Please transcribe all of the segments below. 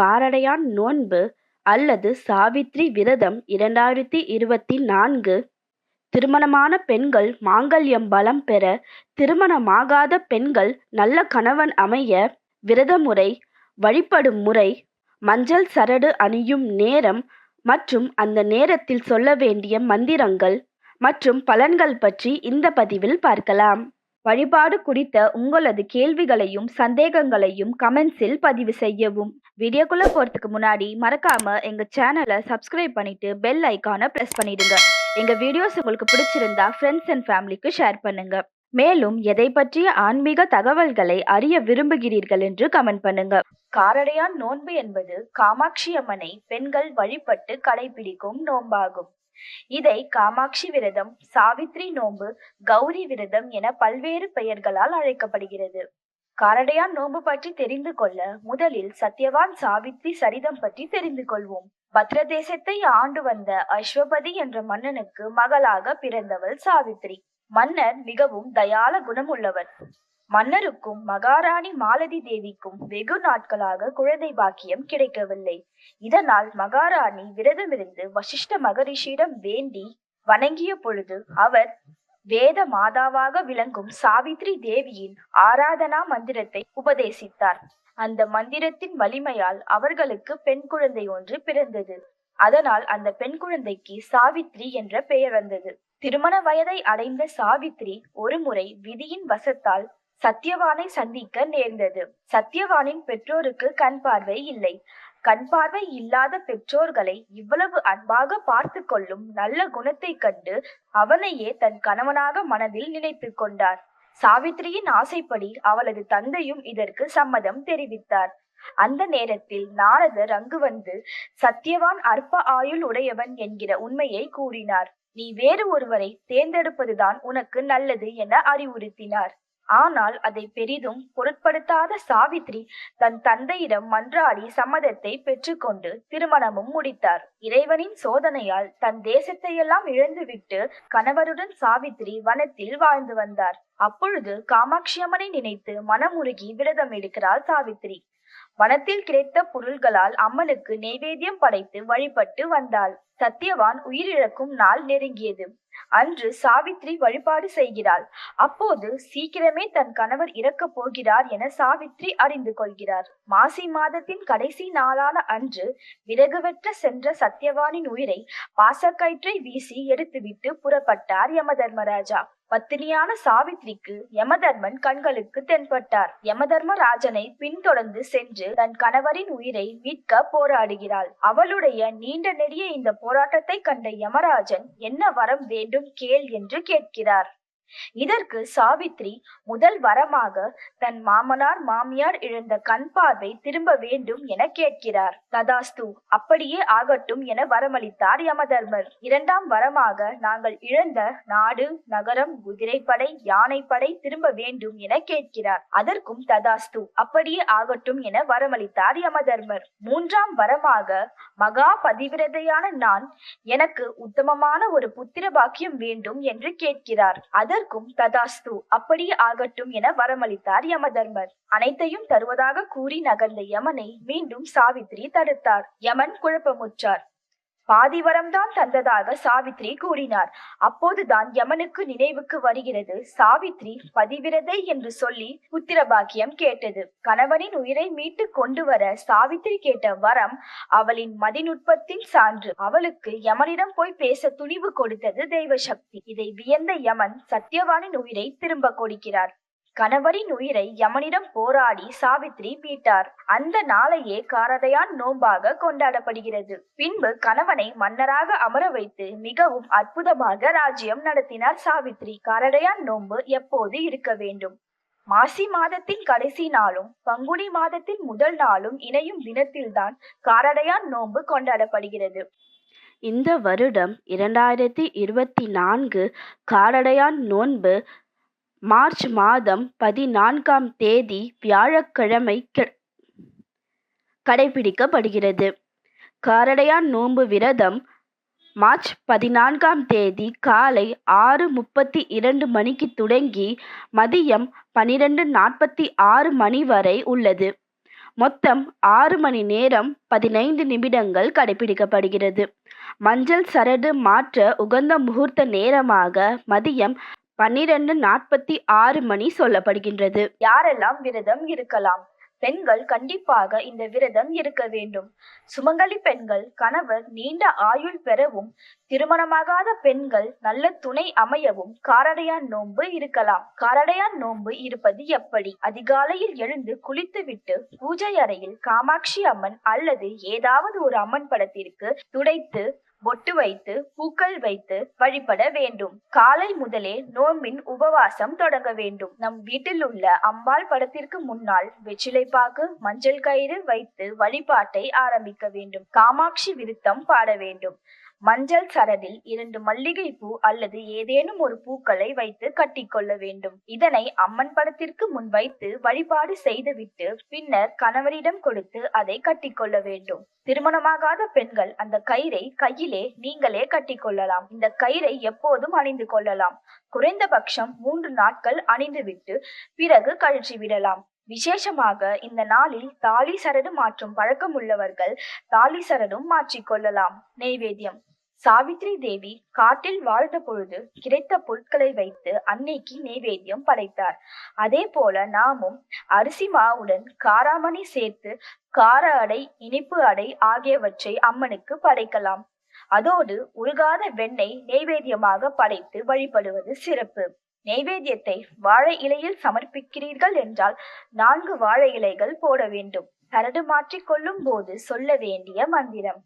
காரடையான் நோன்பு அல்லது சாவித்திரி விரதம் இரண்டாயிரத்தி இருபத்தி நான்கு. திருமணமான பெண்கள் மாங்கல்யம் பலம் பெற திருமணமாகாத பெண்கள் நல்ல கணவன் அமைய விரத முறை வழிபடும் முறை மஞ்சள் சரடு அணியும் நேரம் மற்றும் அந்த நேரத்தில் சொல்ல வேண்டிய மந்திரங்கள் மற்றும் பலன்கள் பற்றி இந்த பதிவில் பார்க்கலாம். வழிபாடு குறித்த உங்களது கேள்விகளையும் சந்தேகங்களையும் கமெண்ட்ஸில் பதிவு செய்யவும். வீடியோக்குள்ளே போகிறதுக்கு முன்னாடி மறக்காமல் எங்கள் சேனலை சப்ஸ்கிரைப் பண்ணிவிட்டு பெல் ஐக்கானை ப்ரெஸ் பண்ணிடுங்க. எங்கள் வீடியோஸ் உங்களுக்கு பிடிச்சிருந்தா ஃப்ரெண்ட்ஸ் அண்ட் ஃபேமிலிக்கு ஷேர் பண்ணுங்கள் மேலும் எதை பற்றிய ஆன்மீக தகவல்களை அறிய விரும்புகிறீர்கள் என்று கமெண்ட் பண்ணுங்க. காரடையான் நோன்பு என்பது காமாட்சி அம்மனை பெண்கள் வழிபட்டு கடைபிடிக்கும் நோன்பாகும். இதை காமாட்சி விரதம் சாவித்ரி நோன்பு கௌரி விரதம் என பல்வேறு பெயர்களால் அழைக்கப்படுகிறது. காரடையான் நோன்பு பற்றி தெரிந்து கொள்ள முதலில் சத்யவான் சாவித்ரி சரிதம் பற்றி தெரிந்து கொள்வோம். பத்ரதேசத்தை ஆண்டு வந்த அஸ்வபதி என்ற மன்னனுக்கு மகளாக பிறந்தவள் சாவித்ரி. மன்னர் மிகவும் தயால குணமுள்ளவர். மன்னருக்கும் மகாராணி மாலதி தேவிக்கும் வெகு நாட்களாக குழந்தை பாக்கியம் கிடைக்கவில்லை. இதனால் மகாராணி விரதமிருந்து வசிஷ்ட மகரிஷியிடம் வேண்டி வணங்கிய பொழுது அவர் வேத மாதாவாக விளங்கும் சாவித்ரி தேவியின் ஆராதனா மந்திரத்தை உபதேசித்தார். அந்த மந்திரத்தின் வலிமையால் அவர்களுக்கு பெண் குழந்தை ஒன்று பிறந்தது. அதனால் அந்த பெண் குழந்தைக்கு சாவித்ரி என்ற பெயர் வந்தது. திருமண வயதை அடைந்த சாவித்ரி ஒருமுறை விதியின் வசத்தால் சத்யவானை சந்திக்க நேர்ந்தது. சத்யவானின் பெற்றோருக்கு கண் பார்வை இல்லை. கண் பார்வை இல்லாத பெற்றோர்களை இவ்வளவு அன்பாக பார்த்து கொள்ளும் நல்ல குணத்தை கண்டு அவனையே தன் கணவனாக மனதில் நினைத்து கொண்டார். சாவித்திரியின் ஆசைப்படி அவளது தந்தையும் இதற்கு சம்மதம் தெரிவித்தார். அந்த நேரத்தில் நாரதர் அங்கு வந்து சத்யவான் அற்ப ஆயுள் உடையவன் என்கிற உண்மையை கூறினார். நீ வேறு ஒருவரை தேர்ந்தெடுப்பதுதான் உனக்கு நல்லது என அறிவுறுத்தினார். ஆனால் அதை பெரிதும் பொருட்படுத்தாத சாவித்ரி தன் தந்தையிடம் மன்றாடி சம்மதத்தை பெற்றுக்கொண்டு திருமணமும் முடித்தார். இறைவனின் சோதனையால் தன் தேசத்தையெல்லாம் இழந்துவிட்டு கணவருடன் சாவித்ரி வனத்தில் வாழ்ந்து வந்தார். அப்பொழுது காமாட்சி அம்மனை நினைத்து மனமுருகி விரதம் எடுக்கிறாள் சாவித்ரி. வனத்தில் கிடைத்த பொருள்களால் அம்மனுக்கு நெய்வேத்தியம் படைத்து வழிபட்டு வந்தாள். சத்யவான் உயிரிழக்கும் நாள் நெருங்கியது. அன்று சாவித்ரி வழிபாடு செய்கிறாள். அப்போது சீக்கிரமே தன் கணவர் இறக்கப் போகிறார் என சாவித்ரி அறிந்து கொள்கிறார். மாசி மாதத்தின் கடைசி நாளான அன்று விறகுவெற்ற சென்ற சத்யவானின் உயிரை பாசக்கயிற்றை வீசி எடுத்துவிட்டு புறப்பட்டார் யமதர்மராஜா. பத்தினியான சாவித்ரிக்கு யமதர்மன் கண்களுக்கு தென்பட்டார். யமதர்மராஜனை பின்தொடர்ந்து சென்று தன் கணவரின் உயிரை மீட்க போராடுகிறாள். அவளுடைய நீண்ட நெடிய இந்த போராட்டத்தை கண்ட யமராஜன் என்ன வரம் வேண்டும் கேள் என்று கேட்கிறார். இதற்கு சாவித்ரி முதல் வரமாக தன் மாமனார் மாமியார் இழந்த கண் பார்வை திரும்ப வேண்டும் என கேட்கிறார். ததாஸ்து அப்படியே ஆகட்டும் என வரமளித்தார் யமதர்மர். இரண்டாம் வரமாக நாங்கள் இழந்த நாடு நகரம் குதிரைப்படை யானைப்படை திரும்ப வேண்டும் என கேட்கிறார். அதற்கும் ததாஸ்து அப்படியே ஆகட்டும் என வரமளித்தார் யமதர்மர். மூன்றாம் வரமாக மகா பதிவிரதையான நான் எனக்கு உத்தமமான ஒரு புத்திர பாக்கியம் வேண்டும் என்று கேட்கிறார். அதற்கு அதற்கும் ததாஸ்து அப்படியே ஆகட்டும் என வரமளித்தார் யமதர்மர். அனைத்தையும் தருவதாக கூறி நகர்ந்த யமனை மீண்டும் சாவித்ரி தடுத்தார். யமன் குழப்பமுற்றார். பாதி வரம்தான் தந்ததாக சாவித்ரி கூறினார். அப்போதுதான் யமனுக்கு நினைவுக்கு வருகிறது. சாவித்ரி பதிவிரதை என்று சொல்லி புத்திரபாக்கியம் கேட்டது. கணவனின் உயிரை மீட்டு கொண்டு வர சாவித்ரி கேட்ட வரம் அவளின் மதிநுட்பத்தின் சான்று. அவளுக்கு யமனிடம் போய் பேச துணிவு கொடுத்தது தெய்வ சக்தி இதை வியந்த யமன் சத்யவானின் உயிரை திரும்ப கொடுக்கிறார். கணவரின் உயிரை யமனிடம் போராடி சாவித்ரி மீட்டார். அந்த நாளையே காரதையான் நோன்பாக கொண்டாடப்படுகிறது. பின்பு கணவனை மன்னராக அமர வைத்து மிகவும் அற்புதமாக ராஜ்யம் நடத்தினார் சாவித்ரி காரடையான் நோன்பு எப்போது இருக்க வேண்டும்? மாசி மாதத்தின் கடைசி நாளும் பங்குனி மாதத்தின் முதல் நாளும் இணையும் தினத்தில்தான் காரடையான் நோன்பு கொண்டாடப்படுகிறது. இந்த வருடம் இரண்டாயிரத்தி இருபத்தி நான்கு காரடையான் நோன்பு மார்ச் மாதம் பதினான்காம் தேதி வியாழக்கிழமை கடைபிடிக்கப்படுகிறது. காரடையான் நோன்பு விரதம் மார்ச் பதினான்காம் தேதி காலை ஆறு முப்பத்தி இரண்டு மணிக்கு தொடங்கி மதியம் பனிரெண்டு நாற்பத்தி ஆறு மணி வரை உள்ளது. மொத்தம் ஆறு மணி நேரம் பதினைந்து நிமிடங்கள் கடைபிடிக்கப்படுகிறது. மஞ்சள் சரடு மாற்ற உகந்த முகூர்த்த நேரமாக மதியம் பன்னிரண்டு நாற்பத்தி ஆறு மணி சொல்லப்படுகின்றது. யாரெல்லாம் விரதம் இருக்கலாம்? பெண்கள் கண்டிப்பாக இந்த விரதம் இருக்க வேண்டும். சுமங்கலி பெண்கள் கணவர் நீண்ட ஆயுள் பெறவும் திருமணமாகாத பெண்கள் நல்ல துணை அமையவும் காரடையான் நோன்பு இருக்கலாம். காரடையான் நோன்பு இருப்பது எப்படி? அதிகாலையில் எழுந்து குளித்துவிட்டு பூஜை அறையில் காமாட்சி அம்மன் அல்லது ஏதாவது ஒரு அம்மன் படத்திற்கு துடைத்து பொட்டு வைத்து பூக்கள் வைத்து வழிபட வேண்டும். காலை முதலே நோன்பின் உபவாசம் தொடங்க வேண்டும். நம் வீட்டில் உள்ள அம்பாள் படத்திற்கு முன்னால் வெற்றிலைப்பாக்கு மஞ்சள் கயிறு வைத்து வழிபாட்டை ஆரம்பிக்க வேண்டும். காமாட்சி விருத்தம் பாட வேண்டும். மஞ்சள் சரடில் இரண்டு மல்லிகை பூ அல்லது ஏதேனும் ஒரு பூக்களை வைத்து கட்டிக்கொள்ள வேண்டும். இதனை அம்மன் படத்திற்கு முன் வைத்து வழிபாடு செய்துவிட்டு பின்னர் கணவரிடம் கொடுத்து அதை கட்டிக்கொள்ள வேண்டும். திருமணமாகாத பெண்கள் அந்த கயிறை கையிலே நீங்களே கட்டிக்கொள்ளலாம். இந்த கயிறை எப்போதும் அணிந்து கொள்ளலாம். குறைந்தபட்சம் மூன்று நாட்கள் அணிந்துவிட்டு பிறகு கழற்றி விடலாம் விசேஷமாக இந்த நாளில் தாலி சரடு மாற்றும் பழக்கம் உள்ளவர்கள் தாலி சரடும் மாற்றிக்கொள்ளலாம் நெய்வேத்தியம். சாவித்ரி தேவி காட்டில் வாழ்ந்த பொழுது கிடைத்த பொருட்களை வைத்து அன்னைக்கு நெய்வேத்தியம் படைத்தார். அதே போல நாமும் அரிசி மாவுடன் காராமணி சேர்த்து கார அடை இனிப்பு அடை ஆகியவற்றை அம்மனுக்கு படைக்கலாம். அதோடு உருகாத வெண்ணெய் நெய்வேத்தியமாக படைத்து வழிபடுவது சிறப்பு. நெய்வேத்தியத்தை வாழை இலையில் சமர்ப்பிக்கிறீர்கள் என்றால் நான்கு வாழை இலைகள் போட வேண்டும். கரடு மாற்றிக் கொள்ளும் போது சொல்ல வேண்டிய மந்திரம்.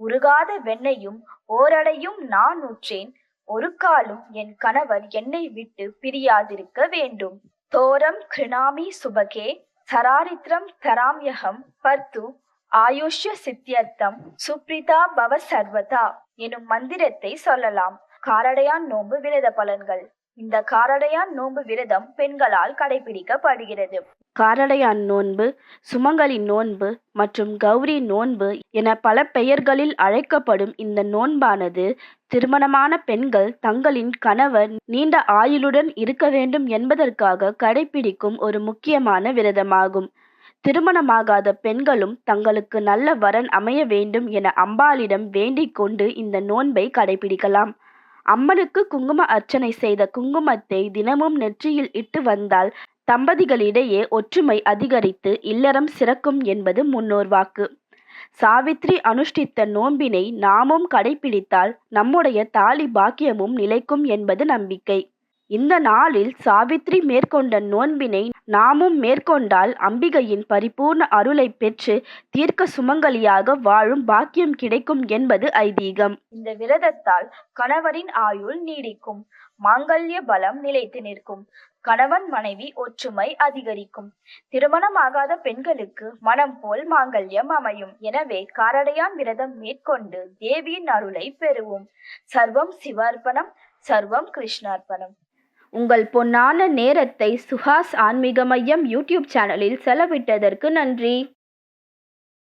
உருகாத வெண்ணையும் ஓரடையும் நான் ஊற்றேன். ஒரு காலும் என் கணவர் என்னை விட்டு பிரியாதிருக்க வேண்டும். தோரம் கிருணாமி சுபகே சராரித்ரம் தராம்யகம் பர்த்து ஆயுஷ்ய சித்தியர்த்தம் சுப்ரிதா பவ சர்வதா எனும் மந்திரத்தை சொல்லலாம். காரடையான் நோன்பு விரத பலன்கள். இந்த காரடையான் நோன்பு விரதம் பெண்களால் கடைபிடிக்கப்படுகிறது. காரடையான் நோன்பு சுமங்கலி நோன்பு மற்றும் கௌரி நோன்பு என பல பெயர்களில் அழைக்கப்படும் இந்த நோன்பானது திருமணமான பெண்கள் தங்களின் கணவர் நீண்ட ஆயுளுடன் இருக்க வேண்டும் என்பதற்காக கடைபிடிக்கும் ஒரு முக்கியமான விரதமாகும். திருமணமாகாத பெண்களும் தங்களுக்கு நல்ல வரன் அமைய வேண்டும் என அம்பாளிடம் வேண்டிக் கொண்டு இந்த நோன்பை கடைபிடிக்கலாம். அம்மனுக்கு குங்கும அர்ச்சனை செய்த குங்குமத்தை தினமும் நெற்றியில் இட்டு வந்தால் தம்பதிகளிடையே ஒற்றுமை அதிகரித்து இல்லறம் சிறக்கும் என்பது முன்னோர் வாக்கு. சாவித்ரி அனுஷ்டித்த நோன்பினை நாமும் கடைபிடித்தால் நம்முடைய தாலி பாக்கியமும் நிலைக்கும் என்பது நம்பிக்கை. இந்த நாளில் சாவித்ரி மேற்கொண்ட நோன்பினை நாமும் மேற்கொண்டால் அம்பிகையின் பரிபூர்ண அருளை பெற்று தீர்க்க சுமங்கலியாக வாழும் பாக்கியம் கிடைக்கும் என்பது ஐதீகம். இந்த விரதத்தால் கணவரின் ஆயுள் நீடிக்கும். மாங்கல்ய பலம் நிலைத்து நிற்கும். கணவன் மனைவி ஒற்றுமை அதிகரிக்கும். திருமணமாகாத பெண்களுக்கு மனம் போல் மாங்கல்யம் அமையும். எனவே காரடையான் விரதம் மேற்கொண்டு தேவியின் அருளை பெறுவோம். சர்வம் சிவார்ப்பணம் சர்வம் கிருஷ்ணார்ப்பணம். உங்கள் பொன்னான நேரத்தை சுஹாஸ் ஆன்மீக மையம் யூடியூப் சேனலில் செலவிட்டதற்கு நன்றி.